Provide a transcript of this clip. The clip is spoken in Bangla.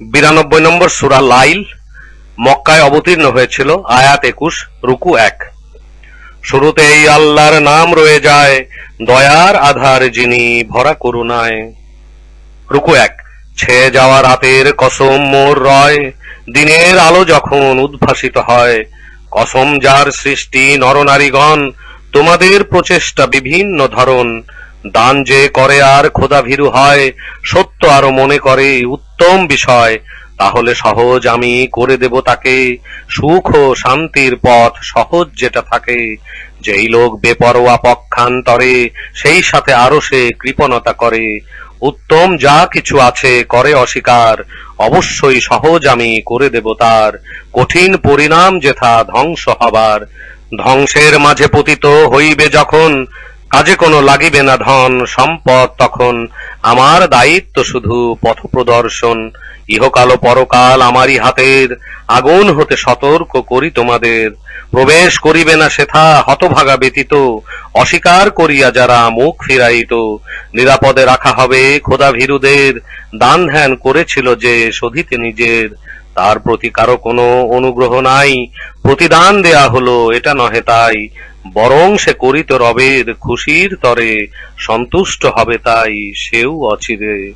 বিরানব্বই নম্বর সুরা লাইল মক্কায় অবতীর্ণ হয়েছিল, আয়াত একুশ, রুকু এক। শুরুতেই আল্লাহর নাম রয়ে যায়, দয়ার আধার যিনি ভরা করুণায়। রুকু এক ছেয়ে যাওয়া রাতের কসম মোর রয়, দিনের আলো যখন উদ্ভাসিত হয়, কসম যার সৃষ্টি নরনারীগণ তোমাদের প্রচেষ্টা বিভিন্ন ধরন দান যে করে আর খোদা ভীরু হয়, সত্য আরও মনে করে উত্তম বিষয়, তাহলে সহজ আমি করে দেব তাকে। সুখ ও শান্তির পথ সহজ যেটা থাকে। যেই লোক বেপরোয়া পক্ষান্তরে, সেই সাথে আরও সে কৃপণতা করে। উত্তম যা কিছু আছে করে অস্বীকার, অবশ্যই সহজ আমি করে দেব তার। কঠিন পরিণাম যেথা ধ্বংস হবার, ধ্বংসের মাঝে পতিত হইবে যখন কাজে কোনো লাগিবে না ধন, সম্পদ তখন আমার দায়িত্ব শুধু পথ প্রদর্শন। ইহকাল পরকাল আমারই হাতের, আগুন হতে সতর্ক করি তোমাদের। প্রবেশ করিবে না সেথা হতভাগা ব্যতীত, অস্বীকার করিয়া যারা মুখ ফিরাইত। নিরাপদে রাখা হবে খোদা ভীরুদের দান ধ্যান করেছিল যে শোধিতে নিজের। তার প্রতি কারও কোনো অনুগ্রহ নাই, প্রতিদান দেয়া হলো, এটা নহে তাই। বরং সে করিত রবের খুশির তরে সন্তুষ্ট হবে তাই সেও অচিরে।